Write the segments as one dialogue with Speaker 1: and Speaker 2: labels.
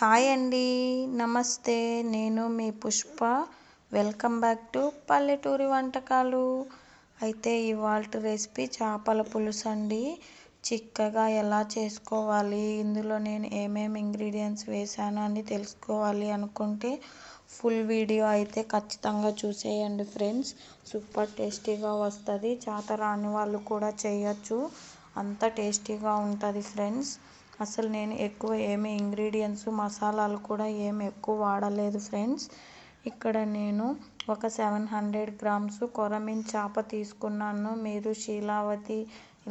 Speaker 1: Hi అండి. నమస్తే. నేను మీ పుష్ప. వెల్కమ్ బ్యాక్ టు పల్లెటూరి వంటకాలు. అయితే ఇవాళ రెసిపీ చేపల పులుసు అండి. చిక్కగా ఎలా చేసుకోవాలి? ఇందులో నేను ఏమేమి ఇంగ్రీడియంట్స్ వేసాను అని తెలుసుకోవాలి అనుకుంటే ఫుల్ వీడియో అయితే ఖచ్చితంగా చూసేయండి ఫ్రెండ్స్. సూపర్ టేస్టీగా వస్తుంది. చేత రాని వాళ్ళు కూడా చేయొచ్చు. అంత టేస్టీగా ఉంటుంది ఫ్రెండ్స్. అసలు నేను ఎక్కువ ఏమి ఇంగ్రీడియంట్స్ మసాలాలు కూడా ఏమి ఎక్కువ వాడలేదు ఫ్రెండ్స్. ఇక్కడ నేను ఒక సెవెన్ హండ్రెడ్ గ్రామ్స్ కొరమీన్ చేప తీసుకున్నాను. మీరు శీలావతి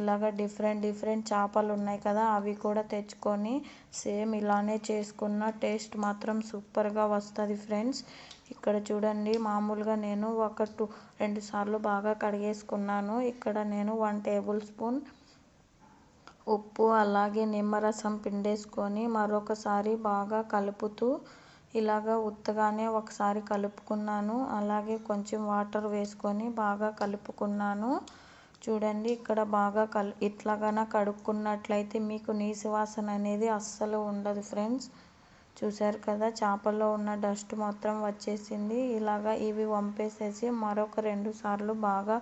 Speaker 1: ఇలాగ డిఫరెంట్ డిఫరెంట్ చేపలు ఉన్నాయి కదా అవి కూడా తెచ్చుకొని సేమ్ ఇలానే చేసుకున్న టేస్ట్ మాత్రం సూపర్గా వస్తుంది ఫ్రెండ్స్. ఇక్కడ చూడండి మామూలుగా నేను ఒక టూ రెండు సార్లు బాగా కడిగేసుకున్నాను. ఇక్కడ నేను వన్ టేబుల్ స్పూన్ ఉప్పు అలాగే నిమ్మరసం పిండేసుకొని మరొకసారి బాగా కలుపుతూ ఇలాగ ఉత్తగానే ఒకసారి కలుపుకున్నాను. అలాగే కొంచెం వాటర్ వేసుకొని బాగా కలుపుకున్నాను. చూడండి ఇక్కడ బాగా కల్ ఇట్లాగన కడుక్కున్నట్లయితే మీకు నీసు వాసన అనేది అస్సలు ఉండదు ఫ్రెండ్స్. చూశారు కదా చేపల్లో ఉన్న డస్ట్ మొత్తం వచ్చేసింది. ఇలాగా ఇవి వంపేసేసి మరొక రెండు సార్లు బాగా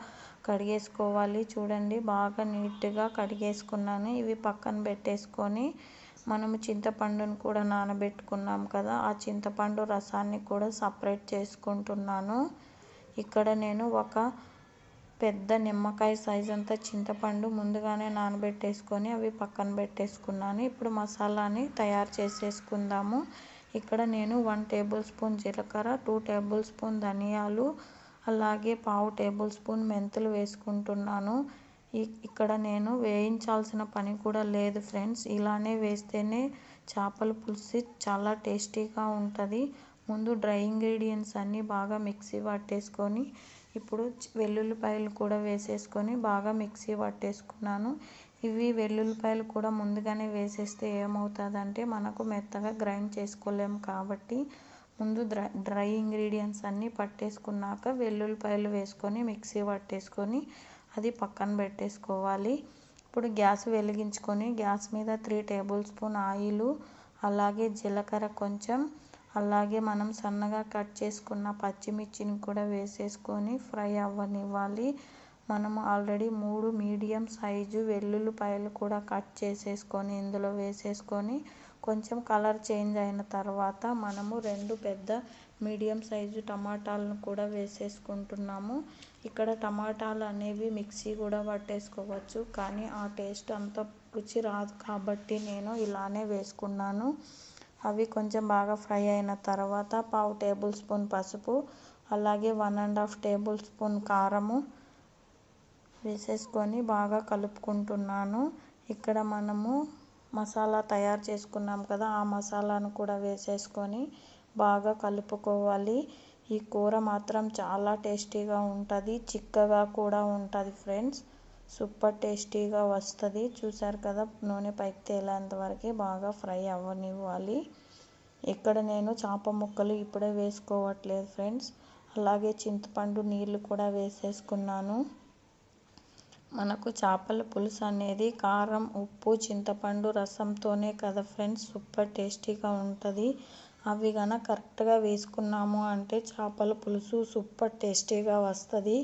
Speaker 1: కడిగేసుకోవాలి. చూడండి బాగా నీట్గా కడిగేసుకున్నాను. ఇవి పక్కన పెట్టేసుకొని మనము చింతపండును కూడా నానబెట్టుకున్నాం కదా ఆ చింతపండు రసాన్ని కూడా సపరేట్ చేసుకుంటున్నాను. ఇక్కడ నేను ఒక పెద్ద నిమ్మకాయ సైజ్ అంతా చింతపండు ముందుగానే నానబెట్టేసుకొని అవి పక్కన పెట్టేసుకున్నాను. ఇప్పుడు మసాలాని తయారు చేసేసుకుందాము. ఇక్కడ నేను వన్ టేబుల్ స్పూన్ జీలకర్ర టూ టేబుల్ స్పూన్ ధనియాలు అలాగే పావు టేబుల్ స్పూన్ మెంతులు వేసుకుంటున్నాను. ఇక్కడ నేను వేయించాల్సిన పని కూడా లేదు ఫ్రెండ్స్. ఇలానే వేస్తేనే చేపల పులుసు చాలా టేస్టీగా ఉంటుంది. ముందు డ్రై ఇంగ్రీడియంట్స్ అన్నీ బాగా మిక్సీ పట్టేసుకొని ఇప్పుడు వెల్లుల్లిపాయలు కూడా వేసేసుకొని బాగా మిక్సీ పట్టేసుకున్నాను. ఇవి వెల్లుల్లిపాయలు కూడా ముందుగానే వేసేస్తే ఏమవుతుందంటే మనకు మెత్తగా గ్రైండ్ చేసుకోలేము కాబట్టి ముందు డ్రై డ్రై ఇంగ్రీడియంట్స్ అన్నీ పట్టేసుకున్నాక వెల్లుల్లిపాయలు వేసుకొని మిక్సీ పట్టేసుకొని అది పక్కన పెట్టేసుకోవాలి. ఇప్పుడు గ్యాస్ వెలిగించుకొని గ్యాస్ మీద త్రీ టేబుల్ స్పూన్ ఆయిల్ అలాగే జీలకర్ర కొంచెం అలాగే మనం సన్నగా కట్ చేసుకున్న పచ్చిమిర్చిని కూడా వేసేసుకొని ఫ్రై అవ్వనివ్వాలి. మనము ఆల్రెడీ మూడు మీడియం సైజు వెల్లుల్లిపాయలు కూడా కట్ చేసేసుకొని ఇందులో వేసేసుకొని కొంచెం కలర్ చేంజ్ అయిన తర్వాత మనము రెండు పెద్ద మీడియం సైజు టమాటాలను కూడా వేసేసుకుంటున్నాము. ఇక్కడ టమాటాలు అనేవి మిక్సీ కూడా పట్టేసుకోవచ్చు కానీ ఆ టేస్ట్ అంత రుచి రాదు కాబట్టి నేను ఇలానే వేసుకున్నాను. అవి కొంచెం బాగా ఫ్రై అయిన తర్వాత పావు టేబుల్ స్పూన్ పసుపు అలాగే one and half tablespoon కారము వేసేసుకొని బాగా కలుపుకుంటున్నాను. ఇక్కడ మనము మసాలా తయారు చేసుకున్నాం కదా ఆ మసాలాను కూడా వేసేసుకొని బాగా కలుపుకోవాలి. ఈ కూర మాత్రం చాలా టేస్టీగా ఉంటుంది చిక్కగా కూడా ఉంటుంది ఫ్రెండ్స్. సూపర్ టేస్టీగా వస్తుంది. చూసారు కదా నూనె పైకి తేలేంత వరకు బాగా ఫ్రై అవ్వనివ్వాలి. ఇక్కడ నేను చేప ముక్కలు ఇప్పుడే వేసుకోవట్లేదు ఫ్రెండ్స్. అలాగే చింతపండు నీళ్ళు కూడా వేసేసుకున్నాను. మనకు చేపల పులుసు అనేది కారం ఉప్పు చింతపండు రసంతోనే కదా ఫ్రెండ్స్ సూపర్ టేస్టీగా ఉంటుంది. అవి కనుక కరెక్ట్గా వేసుకున్నాము అంటే చేపల పులుసు సూపర్ టేస్టీగా వస్తుంది.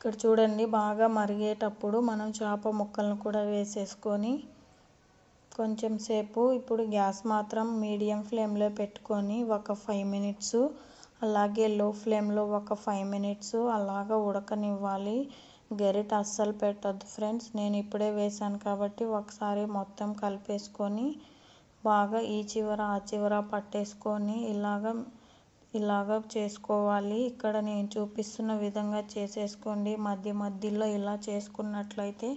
Speaker 1: ఇక్కడ చూడండి బాగా మరిగేటప్పుడు మనం చేప ముక్కలను కూడా వేసేసుకొని కొంచెం సేపు ఇప్పుడు గ్యాస్ మాత్రం మీడియం ఫ్లేమ్లో పెట్టుకొని ఒక ఫైవ్ మినిట్స్ అలాగే లో ఫ్లేమ్లో ఒక ఫైవ్ మినిట్స్ అలాగ ఉడకనివ్వాలి. గరిట అస్సలు పెట్టద్దు ఫ్రెండ్స్. నేను ఇప్పుడే వేసాను కాబట్టి ఒకసారి మొత్తం కలిపేసుకొని బాగా ఈ చివర ఆ చివర పట్టేసుకొని ఇలాగ ఇలాగ చేసుకోవాలి. ఇక్కడ నేను చూపిస్తున్న విధంగా చేసేసుకోండి. మధ్య మధ్యలో ఇలా చేసుకున్నట్లయితే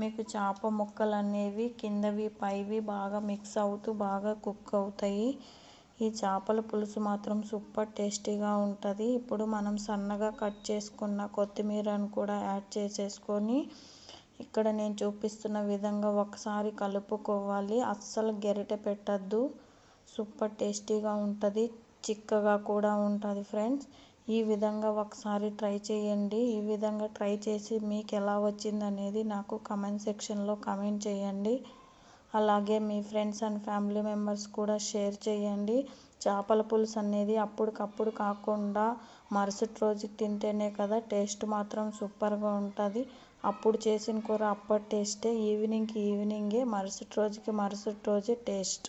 Speaker 1: మీకు చేప ముక్కలు అనేవి కిందవి పైవి బాగా మిక్స్ అవుతూ బాగా కుక్ అవుతాయి. ఈ చేపల పులుసు మాత్రం సూపర్ టేస్టీగా ఉంటుంది. ఇప్పుడు మనం సన్నగా కట్ చేసుకున్న కొత్తిమీరను కూడా యాడ్ చేసేసుకొని ఇక్కడ నేను చూపిస్తున్న విధంగా ఒకసారి కలుపుకోవాలి. అస్సలు గెరిట పెట్టద్దు. సూపర్ టేస్టీగా ఉంటుంది. చిక్కగా కూడా ఉంటుంది ఫ్రెండ్స్. ఈ విధంగా ఒకసారి ట్రై చేయండి. ఈ విధంగా ట్రై చేసి మీకు ఎలా వచ్చింది అనేది నాకు కమెంట్ సెక్షన్లో కమెంట్ చేయండి. అలాగే మీ ఫ్రెండ్స్ అండ్ ఫ్యామిలీ మెంబర్స్ కూడా షేర్ చేయండి. చేపల పులుసు అనేది అప్పటికప్పుడు కాకుండా మరుసటి రోజుకి తింటేనే కదా టేస్ట్ మాత్రం సూపర్గా ఉంటుంది. అప్పుడు చేసిన కూర అప్పటి టేస్టే. ఈవినింగ్కి ఈవినింగే మరుసటి రోజుకి మరుసటి రోజే టేస్ట్.